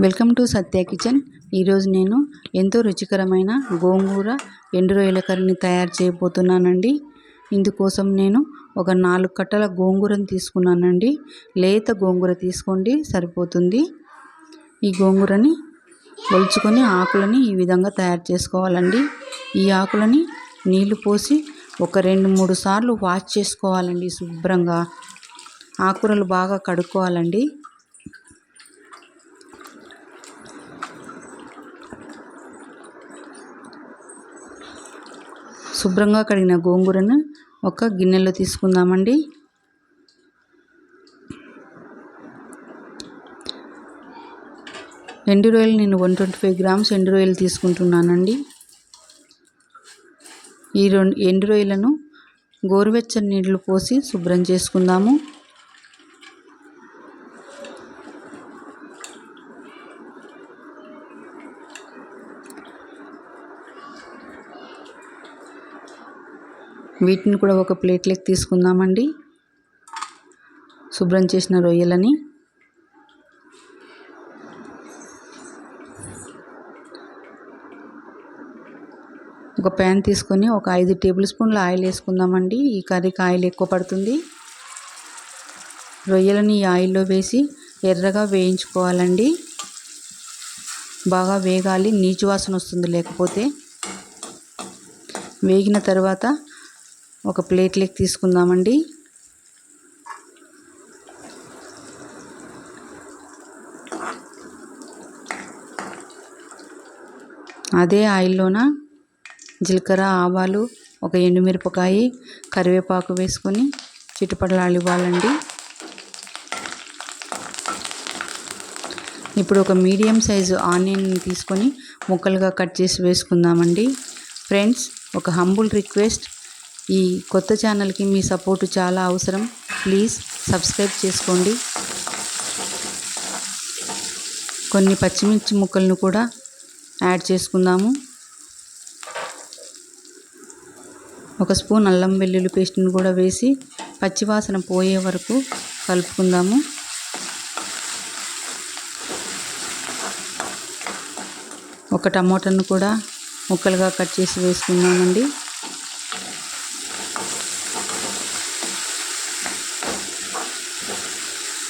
Welcome to Satya kitchen. ఈరోజు నేను ఎంతో రుచికరమైన గోంగూర ఎండు రొయ్యల కర్రీని తయారు చేయబోతున్నానండి. ఇందుకోసం నేను ఒక నాలుగు కట్టల గోంగూరను తీసుకున్నానండి. లేత గోంగూర తీసుకోండి సరిపోతుంది. ఈ గోంగూరని ఒలుచుకొని ఆకులని ఈ విధంగా తయారు చేసుకోవాలండి. ఈ ఆకులని నీళ్ళు పోసి ఒక రెండు మూడు సార్లు వాష్ చేసుకోవాలండి శుభ్రంగా. ఆకుకూరలు బాగా కడుక్కోవాలండి. శుభ్రంగా కడిగిన గోంగూరను ఒక గిన్నెలో తీసుకుందామండి. ఎండు రొయ్యలు నేను వన్ ట్వంటీ ఫైవ్ గ్రామ్స్ ఎండు రొయ్యలు తీసుకుంటున్నానండి. ఈ రెండు ఎండు రొయ్యలను గోరువెచ్చని నీళ్ళు పోసి శుభ్రం చేసుకుందాము. వీటిని కూడా ఒక ప్లేట్లోకి తీసుకుందామండి. శుభ్రం చేసిన రొయ్యలని. ఒక ప్యాన్ తీసుకొని ఒక ఐదు టేబుల్ స్పూన్ల ఆయిల్ వేసుకుందామండి. ఈ కర్రీకి ఆయిల్ ఎక్కువ పడుతుంది. రొయ్యలని ఈ ఆయిల్లో వేసి ఎర్రగా వేయించుకోవాలండి. బాగా వేగాలి. నీచు వాసన వస్తుంది లేకపోతే. వేగిన తర్వాత ఒక ప్లేట్లోకి తీసుకుందామండి. అదే ఆయిల్లోన జీలకర్ర ఆవాలు ఒక ఎండుమిరపకాయ కరివేపాకు వేసుకొని చిట్టుపడలాలు ఇవ్వాలండి. ఇప్పుడు ఒక మీడియం సైజు ఆనియన్ తీసుకొని ముక్కలుగా కట్ చేసి వేసుకుందామండి. ఫ్రెండ్స్ ఒక హంబుల్ రిక్వెస్ట్ ఈ కొత్త ఛానల్కి మీ సపోర్టు చాలా అవసరం. ప్లీజ్ సబ్స్క్రైబ్ చేసుకోండి. కొన్ని పచ్చిమిర్చి ముక్కలను కూడా యాడ్ చేసుకుందాము. ఒక స్పూన్ అల్లం వెల్లుల్లి పేస్ట్ని కూడా వేసి పచ్చివాసన పోయే వరకు కలుపుకుందాము. ఒక టమోటాను కూడా ముక్కలుగా కట్ చేసి వేసుకుందామండి.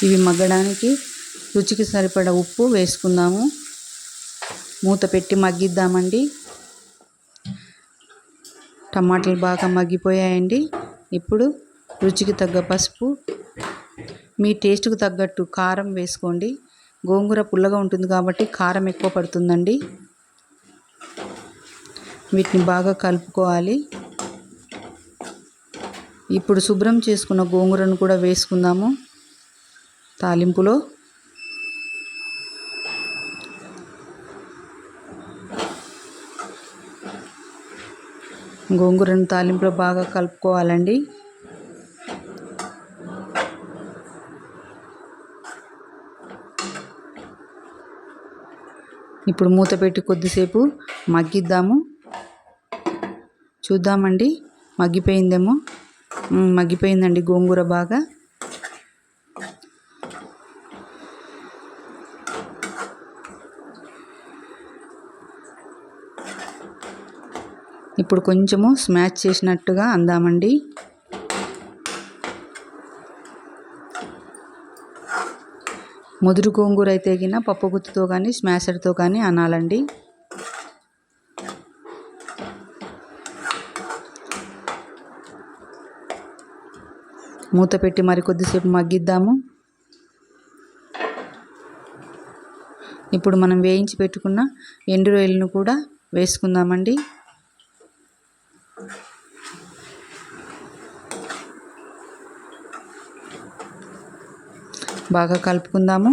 ఇవి మగ్గడానికి రుచికి సరిపడ ఉప్పు వేసుకుందాము. మూత పెట్టి మగ్గిద్దామండి. టమాటాలు బాగా మగ్గిపోయాయండి. ఇప్పుడు రుచికి తగ్గ పసుపు మీ టేస్ట్కు తగ్గట్టు కారం వేసుకోండి. గోంగూర పుల్లగా ఉంటుంది కాబట్టి కారం ఎక్కువ పడుతుందండి. వీటిని బాగా కలుపుకోవాలి. ఇప్పుడు శుభ్రం చేసుకున్న గోంగూరను కూడా వేసుకుందాము. తాలింపులో. గోంగూరను తాలింపులో బాగా కలుపుకోవాలండి. ఇప్పుడు మూత పెట్టి కొద్దిసేపు మగ్గిద్దాము. చూద్దామండి మగ్గిపోయిందేమో. మగ్గిపోయిందండి గోంగూర బాగా. ఇప్పుడు కొంచెము స్మాచ్ చేసినట్టుగా అందామండి. ముదురు గోంగూర అయితే గిన పప్పు గుత్తుతో కానీ స్మాషర్తో కానీ అనాలండి. మూత పెట్టి మరి కొద్దిసేపు మగ్గిద్దాము. ఇప్పుడు మనం వేయించి పెట్టుకున్న ఎండు రొయ్యలను కూడా వేసుకుందామండి. బాగా కలుపుకుందాము.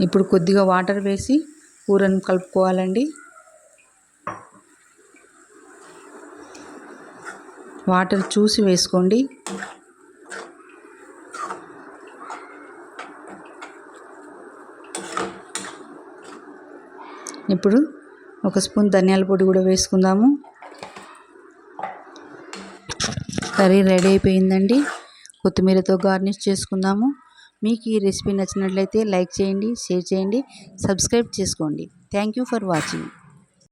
ఇప్పుడు కొద్దిగా వాటర్ వేసి కూరను కలుపుకోవాలండి. వాటర్ చూసి వేసుకోండి. ఇప్పుడు ఒక స్పూన్ ధనియాల పొడి కూడా వేసుకుందాము. కర్రీ రెడీ అయిపోయిందండి. కొత్తిమీరతో గార్నిష్ చేసుకుందాము. మీకు ఈ రెసిపీ నచ్చినట్లయితే లైక్ చేయండి షేర్ చేయండి సబ్స్క్రైబ్ చేసుకోండి. Thank you for watching.